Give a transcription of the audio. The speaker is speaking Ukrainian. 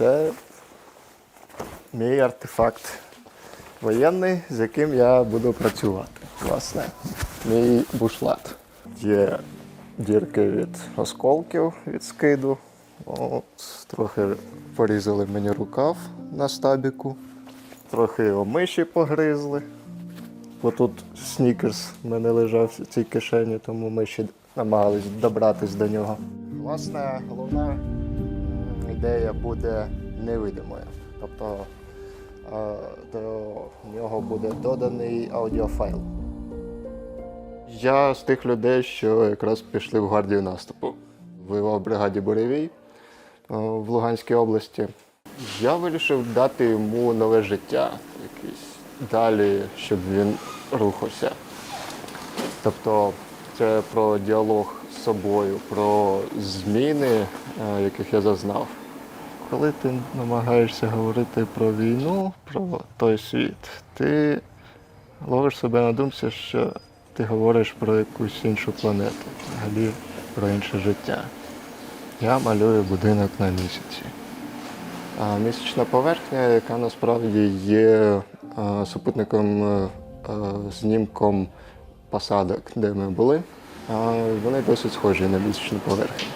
Це мій артефакт воєнний, з яким я буду працювати. Власне, мій бушлат. Є дірки від осколків від скиду. От, трохи порізали мені рукав на стабіку, трохи омиші погризли. Бо тут снікерс в мене лежав в цій кишені, тому ми ще намагались добратись до нього. Власне, головна ідея буде невидимою. Тобто е, до нього буде доданий аудіофайл. Я з тих людей, що якраз пішли в гвардію наступу в бригаді Буревій е, в Луганській області. Я вирішив дати йому нове життя, якесь далі, щоб він рухався. Тобто це про діалог з собою, про зміни, е, яких я зазнав. Коли ти намагаєшся говорити про війну, про той світ, ти ловиш себе на думці, що ти говориш про якусь іншу планету, взагалі про інше життя. Я малюю будинок на місяці. А місячна поверхня, яка насправді є супутником знімком посадок, де ми були, вони досить схожі на місячну поверхню.